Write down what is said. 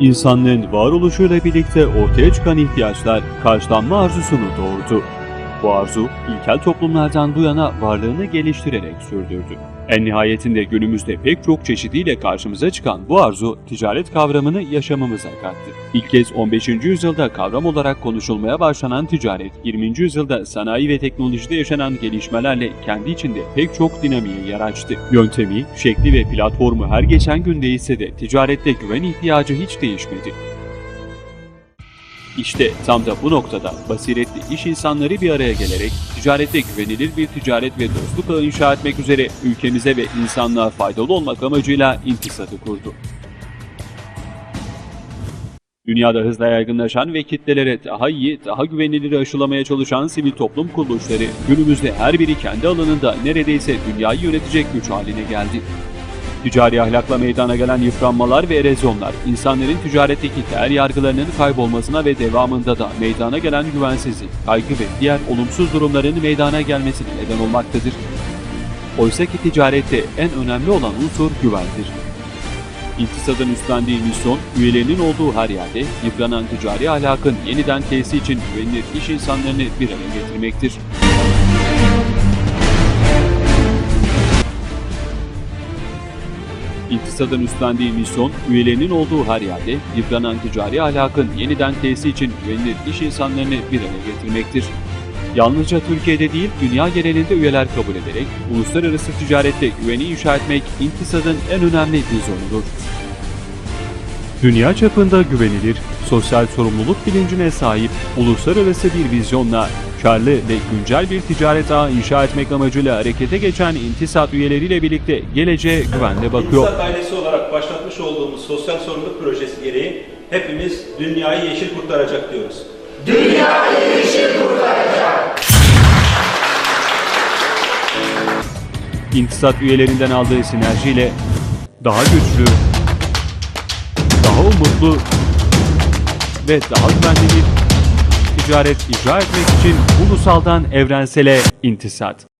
İnsanlığın varoluşuyla birlikte ortaya çıkan ihtiyaçlar karşılanma arzusunu doğurdu. Bu arzu ilkel toplumlardan bu yana varlığını geliştirerek sürdürdü. En nihayetinde günümüzde pek çok çeşidiyle karşımıza çıkan bu arzu ticaret kavramını yaşamımıza kattı. İlk kez 15. yüzyılda kavram olarak konuşulmaya başlanan ticaret, 20. yüzyılda sanayi ve teknolojide yaşanan gelişmelerle kendi içinde pek çok dinamiğe yer açtı. Yöntemi, şekli ve platformu her geçen gün değişse de ticarette güven ihtiyacı hiç değişmedi. İşte tam da bu noktada basiretli iş insanları bir araya gelerek ticarette güvenilir bir ticaret ve dostluk ağı inşa etmek üzere ülkemize ve insanlığa faydalı olmak amacıyla intisadı kurdu. Dünyada hızla yaygınlaşan ve kitlelere daha iyi, daha güvenilir aşılamaya çalışan sivil toplum kuruluşları günümüzde her biri kendi alanında neredeyse dünyayı yönetecek güç haline geldi. Ticari ahlakla meydana gelen yıpranmalar ve erozyonlar, insanların ticaretteki değer yargılarının kaybolmasına ve devamında da meydana gelen güvensizlik, kaygı ve diğer olumsuz durumların meydana gelmesine neden olmaktadır. Oysa ki ticarette en önemli olan unsur güvendir. İktisadın üstlendiği misyon, üyelerinin olduğu her yerde yıpranan ticari ahlakın yeniden tesisi için güvenilir iş insanlarını bir araya getirmektir. İktisadın üstlendiği misyon, üyelerinin olduğu her yerde yıpranan ticari ahlakın yeniden tesisi için güvenilir iş insanlarını bir araya getirmektir. Yalnızca Türkiye'de değil, dünya genelinde üyeler kabul ederek uluslararası ticarette güveni inşa etmek İktisadın en önemli vizyonudur. Dünya çapında güvenilir, sosyal sorumluluk bilincine sahip, uluslararası bir vizyonla karlı ve güncel bir ticaret ağı inşa etmek amacıyla harekete geçen İntisat üyeleriyle birlikte geleceğe güvenle bakıyor. İnsan ailesi olarak başlatmış olduğumuz sosyal sorumluluk projesi gereği hepimiz dünyayı yeşil kurtaracak diyoruz. İntisat üyelerinden aldığı sinerjiyle daha güçlü, daha umutlu ve daha güvenli bir ticaret icra etmek için ulusaldan evrensele intisat.